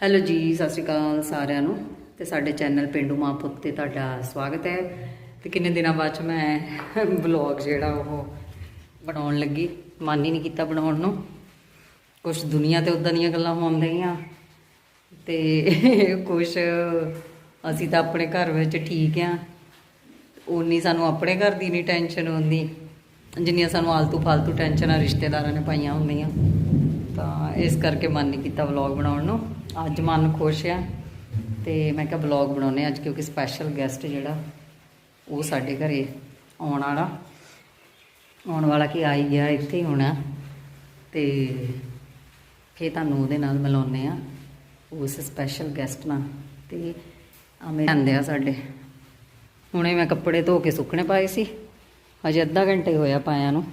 Hello ਜੀ, ਸਤਿ ਸ਼੍ਰੀ ਅਕਾਲ ਸਾਰਿਆਂ ਨੂੰ ਤੇ ਸਾਡੇ ਚੈਨਲ ਪਿੰਡੂ ਮਾਂ ਪੁੱਤ ਤੇ ਤੁਹਾਡਾ ਸਵਾਗਤ ਹੈ ਤੇ ਕਿੰਨੇ ਦਿਨਾਂ ਬਾਅਦ 'ਚ ਮੈਂ ਵਲੌਗ ਜਿਹੜਾ ਉਹ ਬਣਾਉਣ ਲੱਗੀ। ਮਨ ਹੀ ਨਹੀਂ ਕੀਤਾ ਬਣਾਉਣ ਨੂੰ। ਕੁਝ ਦੁਨੀਆ ਤੇ ਉਦਾਂ ਦੀਆਂ ਗੱਲਾਂ ਹੋਣ ਡਈਆਂ ਤੇ ਕੁਝ ਅਸੀਂ ਤਾਂ ਆਪਣੇ ਘਰ ਵਿੱਚ ਠੀਕ ਆ ਉਨੀ ਸਾਨੂੰ ਆਪਣੇ ਘਰ ਦੀ ਨਹੀਂ ਟੈਨਸ਼ਨ ਹੁੰਦੀ। ਜਿੰਨੀਆਂ ਸਾਨੂੰ ਆਲਤੂ ਫਾਲਤੂ ਟੈਨਸ਼ਨਾਂ ਰਿਸ਼ਤੇਦਾਰਾਂ ਨੇ ਪਾਈਆਂ ਹੁੰਦੀਆਂ। ਤਾਂ ਇਸ ਕਰਕੇ ਮਨ ਨਹੀਂ ਕੀਤਾ ਵਲੌਗ ਬਣਾਉਣ ਨੂੰ। ਅੱਜ ਮਨ ਖੁਸ਼ ਆ ਤੇ ਮੈਂ ਕਿਹਾ ਵਲੌਗ ਬਣਾਉਨੇ ਅੱਜ ਕਿਉਂਕਿ ਸਪੈਸ਼ਲ ਗੈਸਟ ਜਿਹੜਾ, ਉਹ ਸਾਡੇ ਘਰੇ ਆਉਣ ਵਾਲਾ। ਆਉਣ ਵਾਲਾ ਕੀ ਆਈ ਗਿਆ, ਇੱਥੇ ਹੀ ਹੋਣਾ। ਤੇ ਫੇਰ ਤੁਹਾਨੂੰ ਉਹਦੇ ਨਾਲ ਮਿਲਾਉਨੇ ਆ ਉਸ ਸਪੈਸ਼ਲ ਗੈਸਟ ਨਾਲ। ਤੇ ਆ ਮੇਰੇ ਆਂਦੇ ਆ ਸਾਡੇ। ਹੁਣੇ ਮੈਂ ਕੱਪੜੇ ਧੋ ਕੇ ਸੁੱਕਣੇ ਪਾਏ ਸੀ। ਅਜੇ ਅੱਧਾ ਘੰਟਾ ਹੀ ਹੋਇਆ ਪਾਇਆ ਨੂੰ।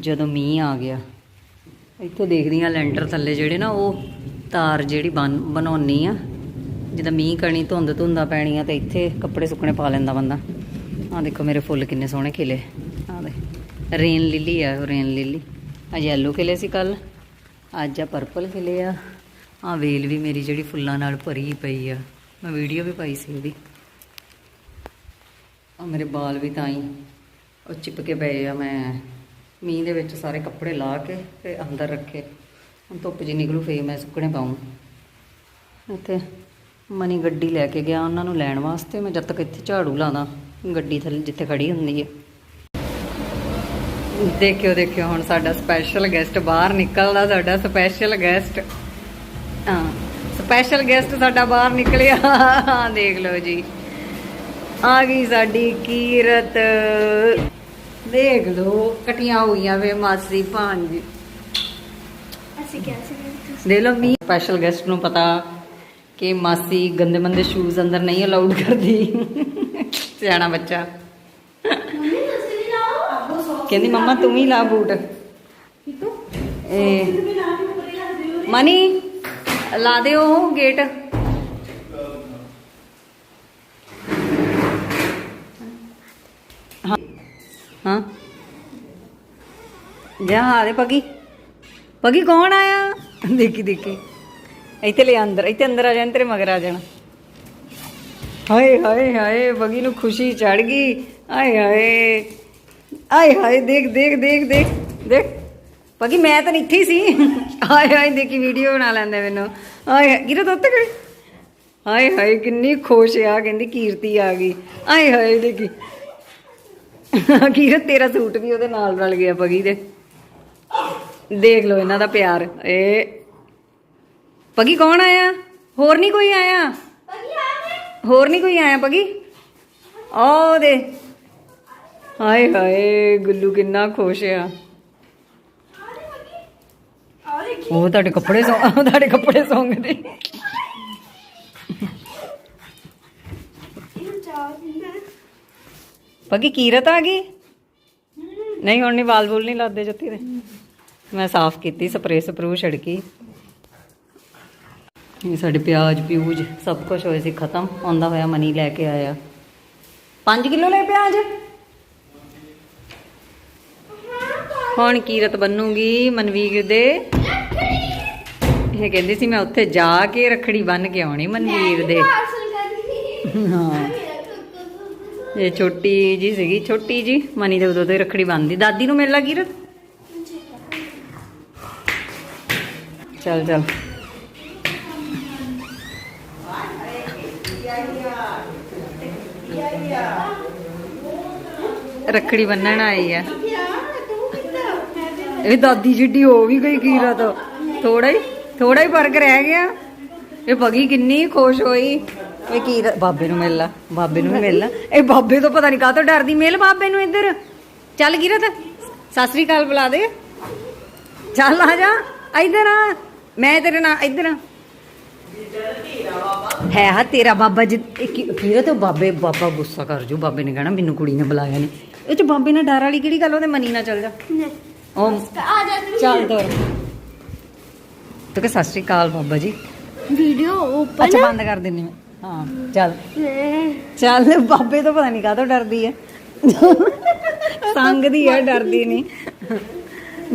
ਜਦੋਂ ਮੀਂਹ ਆ ਗਿਆ। ਇੱਥੋਂ ਦੇਖਦੀ ਆ ਲੈਂਟਰ ਥੱਲੇ ਜਿਹੜੇ ਨਾ, ਉਹ ਤਾਰ ਜਿਹੜੀ ਬਨ ਬਣਾਉਣੀ ਆ। ਜਿੱਦਾਂ ਮੀਂਹ ਕਣੀ ਧੁੰਦ ਧੁੰਦਾ ਪੈਣੀਆਂ ਤੇ ਇੱਥੇ ਕੱਪੜੇ ਸੁੱਕਣੇ ਪਾ ਲੈਂਦਾ ਬੰਦਾ। ਆ ਦੇਖੋ ਮੇਰੇ ਫੁੱਲ ਕਿੰਨੇ ਸੋਹਣੇ ਖਿਲੇ। ਆ ਦੇ ਰੇਨ ਲਿਲੀ ਆ, ਉਹ ਰੇਨ ਲਿਲੀ। ਆ ਯੈਲੋ ਖਿਲੇ ਸੀ ਕੱਲ ਅੱਜ ਆ ਪਰਪਲ ਖਿਲੇ ਆ। ਆ ਵੇਲ ਵੀ ਮੇਰੀ ਜਿਹੜੀ ਫੁੱਲਾਂ ਨਾਲ ਭਰੀ ਪਈ ਆ। ਮੈਂ ਵੀਡੀਓ ਵੀ ਪਾਈ ਸੀ ਉਹਦੀ। ਆ ਮੇਰੇ ਬਾਲ ਵੀ ਤਾਂ ਹੀ ਉਹ ਚਿਪਕੇ ਪਏ ਆ ਮੈਂ। ਮੀਂਹ ਦੇ ਵਿੱਚ ਸਾਰੇ ਕੱਪੜੇ ਲਾ ਕੇ ਤੇ ਅੰਦਰ ਰੱਖੇ। ਹੁਣ ਧੁੱਪ ਜੀ ਨਿਕਲੂ, ਫੇਰ ਮੈਂ ਸੁੱਕਣੇ ਪਾਉਂ ਇੱਥੇ ਮਨੀ ਗੱਡੀ ਲੈ ਕੇ ਗਿਆ, ਉਹਨਾਂ ਨੂੰ ਲੈਣ ਵਾਸਤੇ। ਮੈਂ ਜਦ ਤੱਕ ਇੱਥੇ ਝਾੜੂ ਲਾਦਾ ਗੱਡੀ ਥੱਲੇ ਜਿੱਥੇ ਖੜੀ ਹੁੰਦੀ ਹੈ। ਦੇਖਿਓ ਦੇਖਿਓ, ਹੁਣ ਸਾਡਾ ਸਪੈਸ਼ਲ ਗੈਸਟ ਬਾਹਰ ਨਿਕਲਦਾ, ਸਾਡਾ ਸਪੈਸ਼ਲ ਗੈਸਟ ਹਾਂ ਸਪੈਸ਼ਲ ਗੈਸਟ ਸਾਡਾ ਬਾਹਰ ਨਿਕਲਿਆ। ਦੇਖ ਲਓ ਜੀ। ਆ ਗਈ ਸਾਡੀ ਕੀਰਤ। ਦੇਖ ਲਓ ਕਟੀਆਂ ਹੋਈਆਂ ਵੇ ਮਾਸੀ ਭਾਂਜ ਅਸੀਂ ਕਿਹਾ ਸੀ ਦੇ ਲਓ ਮੀ ਸਪੈਸ਼ਲ ਗੈਸਟ ਨੂੰ ਪਤਾ ਕਿ ਮਾਸੀ ਗੰਦੇ ਮੰਦੇ ਸ਼ੂਜ਼ ਅੰਦਰ ਨਹੀਂ ਅਲਾਉਡ ਕਰਦੀ। ਸਿਆਣਾ ਬੱਚਾ। ਕਹਿੰਦੀ ਮੰਮਾ ਤੂੰ ਵੀ ਲਾ ਬੂਟ। ਕਿਤੋਂ ਇਹ ਲਾ ਮਨੀ ਲਾ ਦਿਓ ਗੇਟ ਹਾਂ ਹਾਂ। ਜਾ ਹਾਰੇ ਪਗੀ। ਪਗੀ ਕੌਣ ਆਇਆ? ਦੇਖੀ ਦੇਖੀ। ਇੱਥੇ ਲੈ ਅੰਦਰ, ਇੱਥੇ ਅੰਦਰ ਆ ਜਾਣ ਤੇਰੇ ਮਗਰ ਆ ਜਾਣਾ। ਹਾਏ ਹਾਏ ਹਾਏ ਬਗੀ ਨੂੰ ਖੁਸ਼ੀ ਚੜ ਗਈ। ਆਏ, ਹਾਏ। ਆਏ, ਹਾਏ, ਦੇਖ ਦੇਖ ਦੇਖ ਦੇਖ ਦੇਖ। ਬਗੀ ਮੈਂ ਤਾਂ ਇੱਥੇ ਹੀ ਸੀ। ਆਏ, ਹਾਏ, ਦੇਖੀ ਵੀਡੀਓ ਬਣਾ ਲੈਂਦੇ ਮੈਨੂੰ। ਆਏ ਗਿਰੋ ਤੋਂ ਉੱਤੇ ਗਈ ਹਾਏ ਹਾਏ, ਕਿੰਨੀ ਖੁਸ਼ ਆ, ਕਹਿੰਦੀ, ਕੀਰਤੀ ਆ ਗਈ। ਆਏ, ਹਾਏ, ਦੇਖੀ। ਕੀਰਤ ਤੇਰਾ ਸੂਟ ਵੀ ਉਹਦੇ ਨਾਲ ਰਲ ਗਿਆ ਪਗੀ ਦੇ। ਦੇਖ ਲਓ ਇਹਨਾਂ ਦਾ ਪਿਆਰ। ਏ। ਪਗੀ ਕੌਣ ਆਇਆ? ਹੋਰ ਨਹੀਂ ਕੋਈ ਆਇਆ? ਪਗੀ ਆ ਹੋਰ ਨਹੀਂ ਕੋਈ ਆਇਆ ਪਗੀ? ਆਹ ਦੇ। ਹਾਏ ਹਾਏ ਗੁੱਲੂ ਕਿੰਨਾ ਖੁਸ਼ ਆ। ਉਹ ਤੁਹਾਡੇ ਕੱਪੜੇ ਸੌਂ ਤੁਹਾਡੇ ਕੱਪੜੇ ਸੌਂਗਦੇ ਇਹ ਚਾਹ ਪੀਣਾ ਪਗੀ ਕੀਰਤ ਆ ਗਈ? ਨਹੀਂ, ਹੁਣ ਨਹੀਂ ਵਾਲ ਵੂਲ ਨਹੀਂ ਲਾਦੇ ਜੁੱਤੀ ਦੇ। ਮੈਂ ਸਾਫ਼ ਕੀਤੀ ਸਪਰੇ ਸਪਰੂ ਛੜਕੀ। ਇਹ ਸਾਡੇ ਪਿਆਜ਼, ਪਿਊਜ ਸਭ ਕੁਝ ਹੋਏ ਸੀ ਖਤਮ। ਆਉਂਦਾ ਹੋਇਆ ਮਨੀ ਲੈ ਕੇ ਆਇਆ। 5 ਕਿਲੋ ਲੈ ਪਿਆਜ਼? ਹੁਣ ਕੀਰਤ ਬੰਨੂਗੀ ਮਨਵੀਰ ਦੇ। ਇਹ ਕਹਿੰਦੀ ਸੀ, ਮੈਂ ਉੱਥੇ ਜਾ ਕੇ ਰਖੜੀ ਬੰਨ ਕੇ ਆਉਣੀ ਮਨਵੀਰ ਦੇ। ਹਾਂ। ਇਹ ਛੋਟੀ ਜੀ ਸੀਗੀ, ਛੋਟੀ ਜੀ, ਮਨੀ ਦੇ ਉਦੋਂ ਤੇ ਹੀ ਰੱਖੜੀ ਬੰਨਦੀ। ਦਾਦੀ ਨੂੰ ਮਿਲ ਲਾ ਕੀਰਤ ਚੱਲ ਚੱਲ। ਰੱਖੜੀ ਬੰਨਣ ਆਈ ਆ। ਇਹ ਦਾਦੀ ਜਿੱਡੀ ਹੋ ਵੀ ਗਈ ਕੀਰਤ ਥੋੜਾ ਹੀ ਥੋੜਾ ਹੀ ਫ਼ਰਕ ਰਹਿ ਗਿਆ। ਇਹ ਬਗੀ ਕਿੰਨੀ ਖੁਸ਼ ਹੋਈ। ਇਹ ਕੀਰਤ ਬਾਬੇ ਨੂੰ ਮਿਲ ਲਾ ਬਾਬੇ ਨੂੰ ਵੀ ਮਿਲ ਲਾ। ਇਹ ਬਾਬੇ ਤੋਂ ਪਤਾ ਨਹੀਂ ਕਾਹਤੋਂ ਡਰਦੀ ਮਿਲ ਬਾਬੇ ਨੂੰ ਇੱਧਰ। ਚੱਲ ਕੀਰਤ ਸਤਿ ਸ੍ਰੀ ਅਕਾਲ ਬੁਲਾ ਦੇ। ਚੱਲ ਆ ਜਾ ਇੱਧਰ ਆ। ਮੈਂ ਤੇਰੇ ਨਾਲ ਇੱਧਰ ਆ। ਹੈ ਹਾਂ ਤੇਰਾ ਬਾਬਾ ਜੀ ਕੀ- ਕੀਰਤ ਬਾਬੇ ਬਾਬਾ ਗੁੱਸਾ ਕਰ ਜੂ। ਬਾਬੇ ਨੇ ਕਹਿਣਾ ਮੈਨੂੰ ਕੁੜੀ ਨੇ ਬੁਲਾਇਆ ਨਹੀਂ ਇਹ ਚ ਬਾਬੇ ਨਾਲ ਡਰ ਵਾਲੀ ਕਿਹੜੀ ਗੱਲ ਉਹਦੇ ਮਨੀ ਨਾਲ ਚੱਲ ਜਾ। ਉਹ ਆ ਜਾ ਤੂੰ। ਚੱਲ ਤੋਰ। ਤੂੰ ਕਿ ਸਤਿ ਸ਼੍ਰੀ ਅਕਾਲ ਬਾਬਾ ਜੀ। ਵੀਡੀਓ ਓਪਨ ਅੱਛਾ ਬੰਦ ਕਰ ਦਿੰਨੀ ਮੈਂ। ਹਾਂ, ਚੱਲ। ਚੱਲ, ਬਾਬੇ ਤੋਂ ਪਤਾ ਨਹੀਂ ਕਾਹਤੋਂ ਡਰਦੀ ਹੈ ਸੰਗਦੀ ਹੈ ਡਰਦੀ ਨਹੀਂ।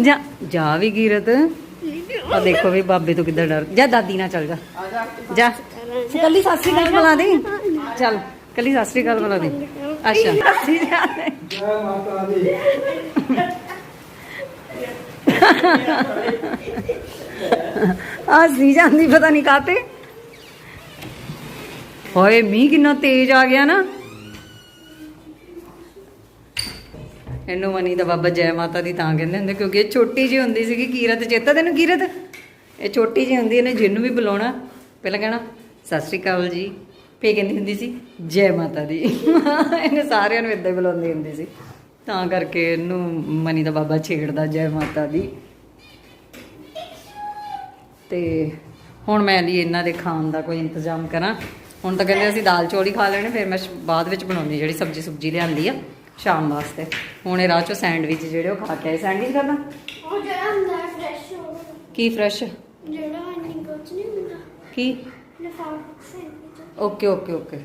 ਜਾ ਜਾ ਵੀ ਕੀਰਤ। ਆ ਦੇਖੋ ਵੀ ਬਾਬੇ ਤੋਂ ਕਿੱਦਾਂ ਡਰ। ਜਾ, ਦਾਦੀ ਨਾਲ ਚੱਲ ਜਾ। ਜਾ। ਕੱਲੀ ਸਤਿ ਸ੍ਰੀ ਅਕਾਲ ਬੁਲਾ ਦੇ। ਚੱਲ, ਕੱਲੀ ਸਤਿ ਸ੍ਰੀ ਬੁਲਾ ਦੇ। ਅੱਛਾ। ਜੈ ਮਾਤਾ ਦੀ ਆ ਸੀ ਜਾਂਦੀ, ਪਤਾ ਨਹੀਂ ਕਾਤੇ ਹੋਏ, ਮੀਂਹ ਕਿੰਨਾ ਤੇਜ਼ ਆ ਗਿਆ ਨਾ। ਇਹਨੂੰ ਮਨੀ ਦਾ ਬਾਬਾ ਜੈ ਮਾਤਾ ਦੀ ਤਾਂ ਕਹਿੰਦੇ ਹੁੰਦੇ, ਕਿਉਂਕਿ ਇਹ ਛੋਟੀ ਜਿਹੀ ਹੁੰਦੀ ਸੀਗੀ ਕੀਰਤ, ਚੇਤਾ ਤੈਨੂੰ ਕੀਰਤ? ਇਹ ਛੋਟੀ ਜਿਹੀ ਹੁੰਦੀ, ਇਹਨੇ ਜਿੰਨੂੰ ਵੀ ਬੁਲਾਉਣਾ, ਪਹਿਲਾਂ ਕਹਿਣਾ, ਸਤਿ ਸ਼੍ਰੀ ਅਕਾਲ ਜੀ। ਫੇ ਕਹਿੰਦੀ ਹੁੰਦੀ ਸੀ, ਜੈ ਮਾਤਾ ਦੀ। ਇਹਨੇ ਸਾਰਿਆਂ ਨੂੰ ਇਦਾਂ ਹੀ ਬੁਲਾਉਂਦੀ ਹੁੰਦੀ ਸੀ। ਤਾਂ ਕਰਕੇ ਇਹਨੂੰ ਮਨੀ ਦਾ ਬਾਬਾ ਛੇੜਦਾ, ਜੈ ਮਾਤਾ ਦੀ। ਤੇ ਹੁਣ ਮੈਂ ਲਈ ਇਹਨਾਂ ਦੇ ਖਾਣ ਦਾ ਕੋਈ ਇੰਤਜ਼ਾਮ ਕਰਾਂ। ਹੁਣ ਤਾਂ ਕਹਿੰਦੇ ਅਸੀਂ ਦਾਲ ਚੌਲ ਹੀ ਖਾ ਲੈਣੇ ਫਿਰ ਮੈਂ ਬਾਅਦ ਵਿੱਚ ਬਣਾਉਣੀ ਜਿਹੜੀ ਸਬਜੀ ਸੁਬਜੀ ਲਿਆਂਦੀ ਆ ਸ਼ਾਮ ਵਾਸਤੇ। ਹੁਣ ਇਹ ਰਾਹ ਚੋਂ ਸੈਂਡਵਿਚ ਜਿਹੜੇ ਉਹ ਖਾ ਕੇ ਆਏ। ਸੈਂਡਵਿਚ ਕਰਨਾ ਉਹ ਜਿਹੜਾ ਹੁੰਦਾ ਫਰੈਸ਼ ਹੋਵੇ ਕੀ ਫਰੈਸ਼ ਜਿਹੜਾ ਇੰਨੀ ਕੁਝ ਨਹੀਂ ਹੁੰਦਾ। ਕੀ? Okay okay okay.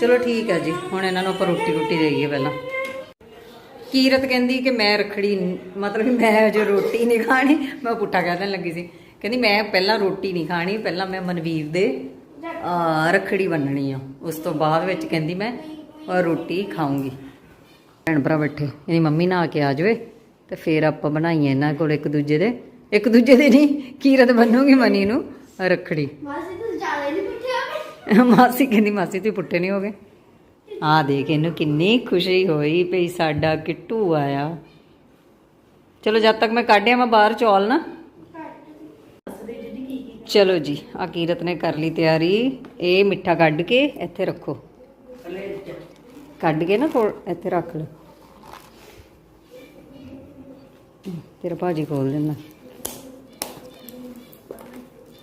ਚਲੋ ਠੀਕ ਹੈ ਜੀ ਹੁਣ ਇਹਨਾਂ ਨੂੰ ਆਪਾਂ ਰੋਟੀ ਰੋਟੀ ਦੇਈਏ ਪਹਿਲਾਂ। ਕੀਰਤ ਕਹਿੰਦੀ ਕਿ ਮੈਂ ਰਖੜੀ ਮਤਲਬ ਮੈਂ ਅਜੇ ਰੋਟੀ ਨਹੀਂ ਖਾਣੀ। ਮੈਂ ਪੁੱਠਾ ਕਹਿ ਦੇਣ ਲੱਗੀ ਸੀ। ਕਹਿੰਦੀ ਮੈਂ ਪਹਿਲਾਂ ਰੋਟੀ ਨਹੀਂ ਖਾਣੀ ਪਹਿਲਾਂ ਮੈਂ ਮਨਵੀਰ ਦੇ ਰਖੜੀ ਬੰਨਣੀ ਆ। ਉਸ ਤੋਂ ਬਾਅਦ ਵਿੱਚ ਕਹਿੰਦੀ ਮੈਂ ਰੋਟੀ ਖਾਊਂਗੀ। ਭੈਣ ਭਰਾ ਬੈਠੇ ਇਹਦੀ ਮੰਮੀ ਨਾ ਆ ਕੇ ਆ ਜਾਵੇ ਤੇ ਫਿਰ ਆਪਾਂ ਬਣਾਈਏ ਇਹਨਾਂ ਕੋਲ ਇੱਕ ਦੂਜੇ ਦੇ। ਇੱਕ ਦੂਜੇ ਦੇ ਨਹੀਂ ਕੀਰਤ ਬੰਨੂਗੀ ਮਨੀ ਨੂੰ ਰਖੜੀ। ਮਾਸੀ ਤੂੰ ਜ਼ਿਆਦਾ ਨਹੀਂ ਪੁੱਛਿਆ ਮਾਸੀ ਕਹਿੰਦੀ ਮਾਸੀ ਤੁਸੀਂ ਪੁੱਟੇ ਨਹੀਂ ਹੋਗੇ ਆ ਦੇਖ ਇਹਨੂੰ ਕਿੰਨੀ ਖੁਸ਼ੀ ਹੋਈ ਭਈ ਸਾਡਾ ਕਿੱਟੂ ਆਇਆ। ਚਲੋ ਜਦ ਤੱਕ ਮੈਂ ਕੱਢਿਆ ਮੈਂ ਬਾਹਰ ਚੌਲ ਨਾ। ਚਲੋ ਜੀ ਆ ਕੀਰਤ ਨੇ ਕਰ ਲਈ ਤਿਆਰੀ। ਇਹ ਮਿੱਠਾ ਕੱਢ ਕੇ ਇੱਥੇ ਰੱਖੋ। ਕੱਢ ਕੇ ਨਾ ਥੋੜ ਇੱਥੇ ਰੱਖ ਲਓ। ਤੇਰਾ ਭਾਜੀ ਖੋਲ ਦਿੰਦਾ।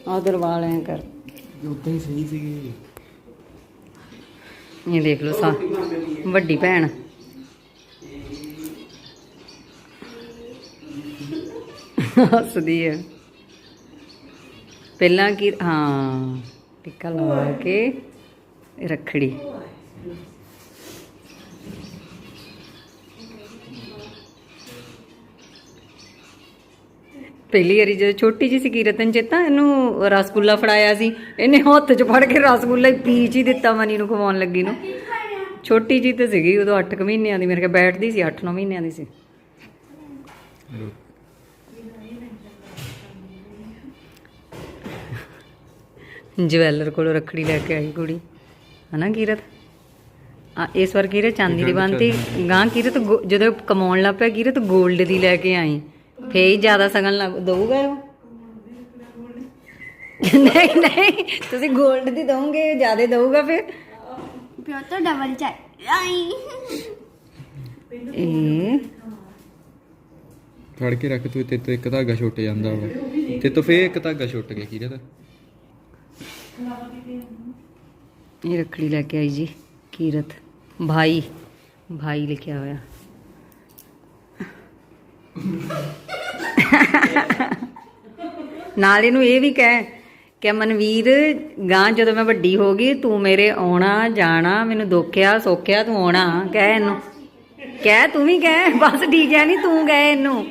ਆ ਦਰਵਾਲ ਐ ਕਰ। ਉੱਦਾਂ ਹੀ ਸਹੀ ਸੀਗੀ। ਇਹ ਦੇਖ ਲਓ ਸਾ ਵੱਡੀ ਭੈਣ। ਹੱਸਦੀ ਹੈ ਪਹਿਲਾਂ ਕੀ ਹਾਂ ਟਿੱਕਾ ਲਵਾ ਕੇ ਰੱਖੜੀ। ਪਹਿਲੀ ਵਾਰੀ ਜਦੋਂ ਛੋਟੀ ਜਿਹੀ ਸੀ ਕੀਰਤਨ ਚੇਤਾ ਇਹਨੂੰ ਰਸਗੁੱਲਾ ਫੜਾਇਆ ਸੀ। ਇਹਨੇ ਹੱਥ 'ਚ ਫੜ ਕੇ ਰਸਗੁੱਲਾ ਹੀ ਪੀਚ ਹੀ ਦਿੱਤਾ ਮਨੀ ਨੂੰ ਖਵਾਉਣ ਲੱਗੀ ਨੂੰ। ਛੋਟੀ ਜੀ ਤੇ ਸੀਗੀ ਉਦੋਂ 8 ਕੁ ਮਹੀਨਿਆਂ ਦੀ ਮੇਰੇ ਕੋਲ ਬੈਠਦੀ ਸੀ 8-9 ਮਹੀਨਿਆਂ ਦੀ ਸੀ। ਜਵੈਲਰ ਕੋਲੋਂ ਰੱਖੜੀ ਲੈ ਕੇ ਆਈ ਕੁੜੀ। ਹਨਾ ਕੀਰਤ? ਆ ਇਸ ਵਾਰ ਕੀਰਤ ਚਾਂਦੀ ਦੀ ਬੰਨਤੀ ਗਾਂ ਕੀਰਤ ਗੋ- ਜਦੋਂ ਕਮਾਉਣ ਲੱਗ ਪਿਆ ਕੀਰਤ 골ਡ ਦੀ ਲੈ ਕੇ ਆਈ। ਫੇਰ ਹੀ ਜ਼ਿਆਦਾ ਸਗਨ ਲੱਗ ਦਊਗਾ ਉਹ? ਨਹੀਂ ਨਹੀਂ ਤੁਸੀਂ 골ਡ ਦੀ ਦੋਗੇ ਜ਼ਿਆਦਾ ਦਊਗਾ ਫਿਰ? ਪਿਓ ਤਾਂ ਡਬਲ ਚਾਈ ਆਈ। ਇਹ? ਫੜ ਕੇ ਰੱਖ ਤੂੰ ਤੇ ਤੋਂ ਇੱਕ ਧਾਗਾ ਛੁੱਟ ਜਾਂਦਾ ਵਾ। ਤੇ ਤੋਂ ਫੇਰ ਇੱਕ ਧਾਗਾ ਛੁੱਟ ਗਿਆ ਕਿਹਦਾ ਇਹ ਰੱਖੜੀ ਲੈ ਕੇ ਆਈ ਜੀ, ਕੀਰਤ। ਭਾਈ ਭਾਈ ਲਿਖਿਆ ਹੋਇਆ। ਨਾਲ ਇਹਨੂੰ ਇਹ ਵੀ ਕਹਿ ਕਿ ਮਨਵੀਰ, ਗਾਂ ਜਦੋਂ ਮੈਂ ਵੱਡੀ ਹੋ ਗਈ, ਤੂੰ ਮੇਰੇ ਆਉਣਾ, ਜਾਣਾ, ਮੈਨੂੰ ਦੁੱਖਿਆ, ਸੋਖਿਆ, ਤੂੰ ਆਉਣਾ, ਕਹਿ ਇਹਨੂੰ। ਕਹਿ, ਤੂੰ ਵੀ ਕਹਿ, ਬਸ ਠੀਕ ਹੈ ਨਹੀਂ ਤੂੰ ਗਏ ਇਹਨੂੰ।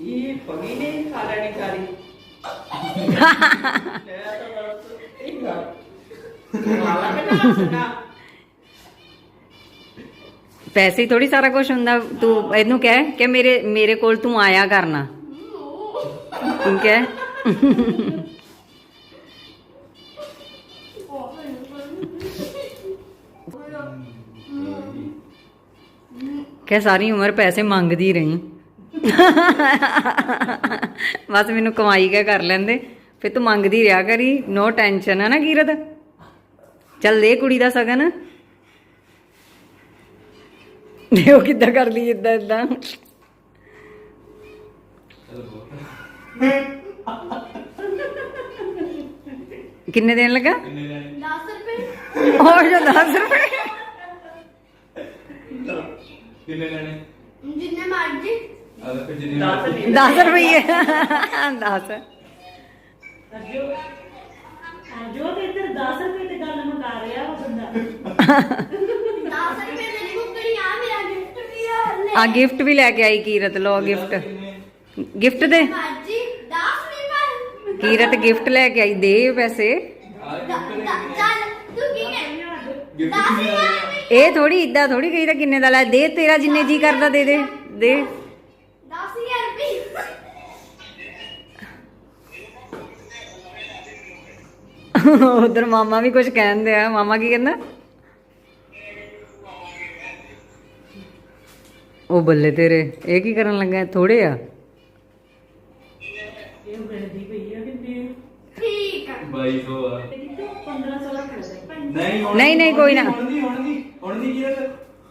ਇਹ ਪਗੀ ਨਹੀਂ ਖਾ ਲੈਣੀ ਕਾਰੀ ਪੈਸੇ ਥੋੜੀ ਸਾਰਾ ਕੁਝ ਹੁੰਦਾ। ਤੂੰ ਇਹਨੂੰ ਕਹਿ ਕਿ ਮੇਰੇ ਮੇਰੇ ਕੋਲ ਤੂੰ ਆਇਆ ਕਰਨਾ। ਤੂੰ ਕਹਿ। ਕਿ ਸਾਰੀ ਉਮਰ ਪੈਸੇ ਮੰਗਦੀ ਰਹੀ। ਬਸ ਮੈਨੂੰ ਕਮਾਈ ਕੇ ਕਰ ਲੈਂਦੇ? ਫਿਰ ਤੂੰ ਮੰਗਦੀ ਰਿਹਾ ਕਰੀ ਨੋ ਟੈਨਸ਼ਨ ਹੈ ਨਾ ਕੀਰਤ? ਚੱਲ ਦੇ ਕੁੜੀ ਦਾ ਸਗਨ। ਦੇਖੋ ਕਿੱਦਾਂ ਕਰ ਲਈ ਇਦਾਂ ਇਦਾਂ ਕਿੰਨੇ ਦੇਣ ਲੱਗਾ? 10 ਰੁਪਏ ਹੋਰ ਜੋ 10 ਰੁਪਏ। ਕਿੰਨੇ ਲੈਣੇ? ਜਿੰਨੇ ਮਰਜ਼ੀ। 10 ਨਹੀਂ 10 ਰੁਪਏ। 10 ਜੋ ਤੇ ਇੱਧਰ 10 ਰੁਪਏ ਤੇ ਗੱਲ ਮੁਕਾ ਰਿਹਾ ਉਹ ਬੰਦਾ। 10 ਰੁਪਏ ਦੀ ਕੁੱਕੜੀ ਆ ਮੇਰਾ ਗਿਫਟ ਵੀ ਆ ਲੈ। ਆ ਗਿਫਟ ਵੀ ਲੈ ਕੇ ਆਈ ਕੀਰਤ ਲੋ ਗਿਫਟ ਗਿਫਟ ਦੇ? ਮਰਜ਼ੀ 10 ਮਿੰਟ ਬਾਅਦ ਕੀਰਤ ਗਿਫਟ ਲੈ ਕੇ ਆਈ ਦੇ ਪੈਸੇ। ਦ- ਦ- ਚੱਲ ਤੂੰ ਕੀ ਕਹਿ 10 ਮਿੰਟ ਇਹ ਥੋੜੀ ਇਦਾਂ ਥੋੜੀ ਕਹੀਦਾ ਕਿੰਨੇ ਦਾ ਲੈ ਦੇ ਤੇਰਾ ਜਿੰਨੇ ਜੀ ਕਰਦਾ ਦੇ ਦੇ ਦੇ। 10000 ਰੁਪਏ ਉਧਰ ਮਾਮਾ ਵੀ ਕੁਝ ਕਹਿੰਦੇ ਆ। ਮਾਮਾ ਕੀ ਕਹਿੰਦਾ? ਉਹ ਬੱਲੇ ਤੇਰੇ। ਇਹ ਕੀ ਕਰਨ ਲੱਗਾ? ਥੋੜੇ ਆ? ਇਹ ਮਿਲਦੀ ਪਈ ਆ ਕਿੰਨੇ ਠੀਕ ਆ। 2200 ਆ। 15 16 ਖੜਦੇ ਨਹੀਂ ਨਹੀਂ, ਕੋਈ ਨਾ। ਹੁਣ ਨਹੀਂ ਹੁਣ ਨਹੀਂ ਹੁਣ ਨਹੀਂ ਕੀ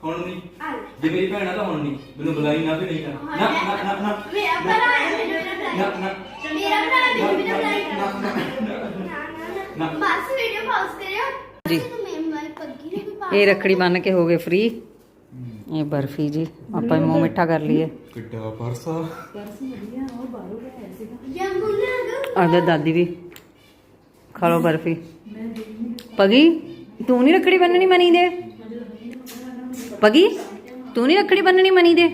ਹੁਣ ਨਹੀਂ। ਆ ਜੇ ਮੇਰੀ ਭੈਣ ਆ ਤਾਂ ਹੁਣ ਨਹੀਂ। ਮੈਨੂੰ ਬੁਲਾਈ ਨਾ ਤੇ ਨਹੀਂ ਕਰ ਨਾ ਨਾ ਨਾ ਨਾ। ਮੇਰਾ ਭਰਾ ਹੈ ਮੈਨੂੰ ਨਾ ਨਾ। ਮੇਰਾ ਭਰਾ ਮੈਨੂੰ ਵੀ ਨਾ ਬੁਲਾਈ ਨਾ, ਨਾ, ਨਾ। ਨਾ। ਨਾ ਬਸ ਵੀਡੀਓ ਪਾਸ ਕਰਿਓ। ਜੀ। ਵੀ ਇਹ ਰੱਖੜੀ ਬੰਨ ਕੇ ਹੋ ਗਏ ਫ੍ਰੀ ਇਹ ਬਰਫੀ ਜੀ। ਆਪਾਂ ਮੂੰਹ ਮਿੱਠਾ ਕਰ ਲਈਏ। ਕਿੱਡਾ ਪਰਸਾ। ਨਾ। ਆਦੇ ਦਾਦੀ ਵੀ। ਖਾ ਲਓ ਬਰਫੀ। ਪਗੀ ਤੂੰ ਨਹੀਂ ਰੱਖੜੀ ਬੰਨਣੀ ਮਨੀ ਦੇ? ਪਗੀ? ਤੂੰ ਨਹੀਂ ਰੱਖੜੀ ਬੰਨਣੀ ਮਨੀ ਦੇ?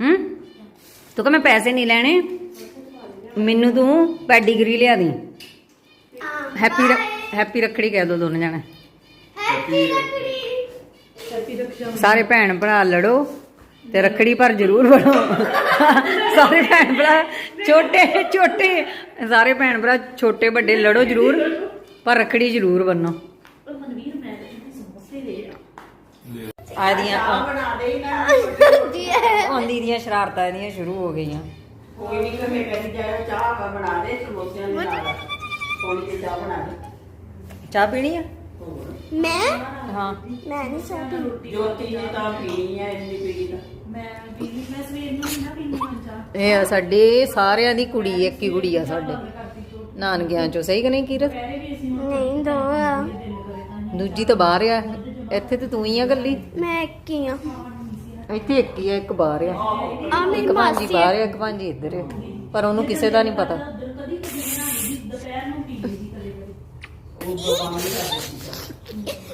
ਹੂੰ? ਤੂੰ ਕਹ ਮੈਂ ਪੈਸੇ ਨਹੀਂ ਲੈਣੇ। ਮੈਨੂੰ ਤੂੰ ਪੈਡੀਗਰੀ ਲਿਆ ਦੀ। ਹੈਪੀ ਹੈਪੀ ਰੱਖੜੀ ਕਹਿ ਦੋ ਦੋਨੋਂ ਜਣੇ। ਹੈਪੀ ਰੱਖੜੀ। ਸਾਰੇ ਭੈਣ ਭਰਾ ਲੜੋ ਤੇ ਰੱਖੜੀ ਪਰ ਜ਼ਰੂਰ ਬਣੋ। ਸਾਰੇ ਭੈਣ ਭਰਾ ਛੋਟੇ ਛੋਟੇ। ਸਾਰੇ ਭੈਣ ਭਰਾ ਛੋਟੇ ਵੱਡੇ ਲੜੋ ਜ਼ਰੂਰ ਪਰ ਰੱਖੜੀ ਜ਼ਰੂਰ ਬੰਨੋ ਪਰ ਮਨਵੀਰ ਮੈਂ ਤਾਂ ਕਿਤੇ ਸਮੋਸੇ ਲੈ ਆ ਬਣਾ ਦੇ ਨਾ। ਜੀ ਆਉਂਦੀ ਦੀਆਂ ਸ਼ਰਾਰਤਾਂ ਇਹਦੀਆਂ ਸ਼ੁਰੂ ਹੋ ਗਈਆਂ। ਕੋਈ ਨਹੀਂ ਕਹੇ ਕਹੀ ਜਾਏ ਚਾਹ ਕਾ ਬਣਾ ਦੇ ਸਮੋਸਿਆਂ ਦੇ ਨਾਲ। ਥੋੜੀ ਜਿਹੀ ਚਾਹ ਬਣਾ ਦੇ। ਚਾਹ ਪੀਣੀ ਆ? ਹੋਰ। ਮੈਂ? ਹਾਂ। ਮੈਂ ਨਹੀਂ ਚਾਹਤੀ ਜੋਤੀ ਨੇ ਤਾਂ ਪੀਣੀ ਹੈ ਇੰਨੀ ਪੀਣੀ ਤਾਂ। ਮੈਂ ਪੀਣੀ ਮੈਂ ਸਵੇਰ ਨੂੰ ਵੀ ਨਾ ਪੀਣੀ ਹਾਂ ਚਾਹ। ਇਹ ਆ ਸਾਡੇ ਸਾਰਿਆਂ ਦੀ ਕੁੜੀ ਇੱਕ ਹੀ ਕੁੜੀ ਆ ਸਾਡੇ। ਨਾਨਕਿਆਂ ਚੋਂ ਸਹੀ ਕਿ ਨਹੀਂ ਕੀਰਤ? ਨਹੀਂ ਦੋ ਆ। ਕਰੇ ਦੂਜੀ ਤਾਂ ਬਾਹਰ ਆ। ਇੱਥੇ ਤੇ ਤੂੰ ਹੀ ਆ ਗੱਲੀ ਮੈਂ ਇੱਕ ਹੀ ਆ। ਇੱਥੇ ਇੱਕ ਹੀ ਆ ਇੱਕ ਬਾਹਰ ਆ। ਆ ਮੇਰੀ ਇੱਕ ਭਾਂਜੀ ਮਾਸੀ ਬਾਹਰ ਆ ਇੱਕ ਭਾਂਜੀ ਇੱਧਰ ਆ। ਪਰ ਉਹਨੂੰ ਕਿਸੇ ਦਾ ਨਹੀਂ ਪਤਾ।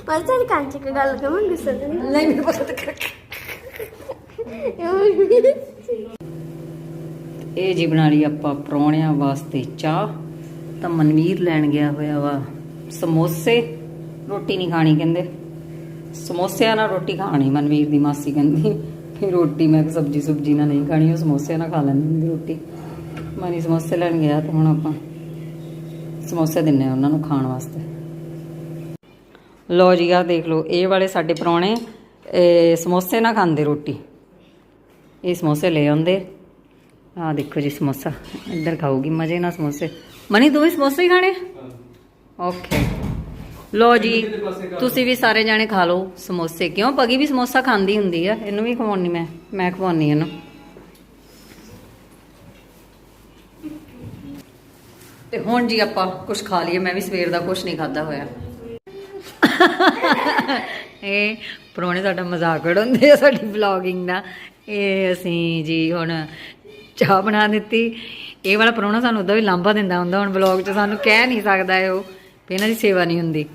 ਪਰ ਤੇਰੀ ਕਾਂਚੀ ਕੀ ਗੱਲ ਕਰਾਂ ਗੁੱਸਾ ਤੇ ਨਹੀਂ। ਨਹੀਂ ਮੈਨੂੰ ਪਤਾ ਇਹ ਜੀ ਬਣਾ ਲਈ ਆਪਾਂ ਪਰੌਣਿਆਂ ਵਾਸਤੇ ਚਾਹ। ਤਾਂ ਮਨਵੀਰ ਲੈਣ ਗਿਆ ਹੋਇਆ ਵਾ। ਸਮੋਸੇ। ਰੋਟੀ ਨਹੀਂ ਖਾਣੀ ਕਹਿੰਦੇ। ਸਮੋਸਿਆਂ ਨਾਲ ਰੋਟੀ ਖਾਣੀ ਮਨਵੀਰ ਦੀ ਮਾਸੀ ਕਹਿੰਦੀ ਫਿਰ ਰੋਟੀ ਮੈਂ ਸਬਜੀ ਸੁਬਜੀ ਨਾਲ ਨਹੀਂ ਖਾਣੀ ਉਹ ਸਮੋਸਿਆਂ ਨਾਲ ਖਾ ਲੈਂਦੀ ਹੁੰਦੀ ਰੋਟੀ। ਮਨੀ ਸਮੋਸੇ ਲੈਣ ਗਿਆ ਤੇ ਹੁਣ ਆਪਾਂ ਸਮੋਸੇ ਦਿੰਨੇ ਆ ਉਹਨਾਂ ਨੂੰ ਖਾਣ ਵਾਸਤੇ। ਲੋ ਜੀ ਆ ਦੇਖ ਲਓ ਇਹ ਵਾਲੇ ਸਾਡੇ ਪਰੌਣੇ ਇਹ ਸਮੋਸੇ ਨਾ ਖਾਂਦੇ ਰੋਟੀ। ਇਹ ਸਮੋਸੇ ਲੈ ਆਉਂਦੇ। ਆ ਦੇਖੋ ਜੀ ਸਮੋਸਾ ਇੱਧਰ ਖਾਊਗੀ ਮਜ਼ੇ ਨਾਲ ਸਮੋਸੇ। ਮਨੀ ਤੂੰ ਵੀ ਸਮੋਸੇ ਹੀ ਖਾਣੇ? ਓਕੇ ਲੋ ਜੀ, ਤੁਸੀਂ ਵੀ ਸਾਰੇ ਜਾਣੇ ਖਾ ਲਓ ਸਮੋਸੇ। ਕਿਉਂ? ਪਗੀ ਵੀ ਸਮੋਸਾ ਖਾਂਦੀ ਹੁੰਦੀ ਆ। ਇਹਨੂੰ ਵੀ ਖਵਾਉਣੀ ਮੈਂ। ਮੈਂ ਖਵਾਉਣੀ ਇਹਨੂੰ। ਤੇ ਹੁਣ ਜੀ ਆਪਾਂ ਕੁਝ ਖਾ ਲਈਏ। ਮੈਂ ਵੀ ਸਵੇਰ ਦਾ ਕੁਝ ਨਹੀਂ ਖਾਦਾ ਹੋਇਆ। ਇਹ ਪਰੋਣੇ ਸਾਡਾ ਮਜ਼ਾਕ ਉਡਾਉਂਦੇ ਆ ਸਾਡੀ ਵਲੌਗਿੰਗ ਦਾ। ਇਹ ਅਸੀਂ ਜੀ ਹੁਣ ਚਾਹ ਬਣਾ ਦਿੱਤੀ। ਇਹ ਵਾਲਾ ਪਰੋਣਾ ਸਾਨੂੰ ਉਦਾਂ ਵੀ ਲਾਂਭਾ ਦਿੰਦਾ ਹੁੰਦਾ। ਹੁਣ ਵਲੌਗ 'ਚ ਸਾਨੂੰ ਕਹਿ ਨਹੀਂ ਸਕਦਾ ਇਹ ਉਹ। ਵੀ ਇਹਨਾਂ ਦੀ ਸੇਵਾ ਨਹੀਂ ਹੁੰਦੀ।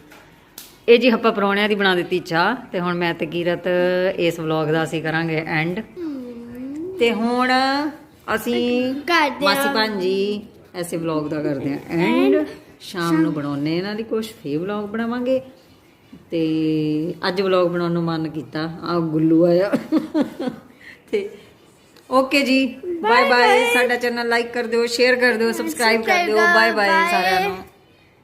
ਇਹ ਜੀ ਆਪਾਂ ਪਰੋਣਿਆਂ ਦੀ ਬਣਾ ਦਿੱਤੀ ਚਾਹ ਤੇ ਹੁਣ ਮੈਂ ਤੇ ਕੀਰਤ ਇਸ ਵਲੌਗ ਦਾ ਅਸੀਂ ਕਰਾਂਗੇ ਐਂਡ ਤੇ ਹੁਣ ਅਸੀਂ ਕਰਦੇ। ਮਾਸੀ ਭਾਂਜੀ ਐਸੇ ਵਲੌਗ ਦਾ ਕਰਦੇ ਆ ਐਂਡ ਸ਼ਾਮ ਨੂੰ ਬਣਾਉਣੇ ਇਹਨਾਂ ਦੀ ਕੁਛ ਫੇਰ ਵਲੌਗ ਬਣਾਵਾਂਗੇ। ਤੇ ਅੱਜ ਵਲੌਗ ਬਣਾਉਣ ਨੂੰ ਮਨ ਕੀਤਾ। ਆ ਗੁੱਲੂ ਆਇਆ। ਤੇ ਓਕੇ ਜੀ ਬਾਏ ਬਾਏ ਸਾਡਾ ਚੈਨਲ ਲਾਈਕ ਕਰ ਦਿਓ ਸ਼ੇਅਰ ਕਰ ਦਿਓ ਸਬਸਕ੍ਰਾਈਬ ਕਰ ਦਿਓ। ਬਾਏ ਬਾਏ ਸਾਰਿਆਂ ਨੂੰ।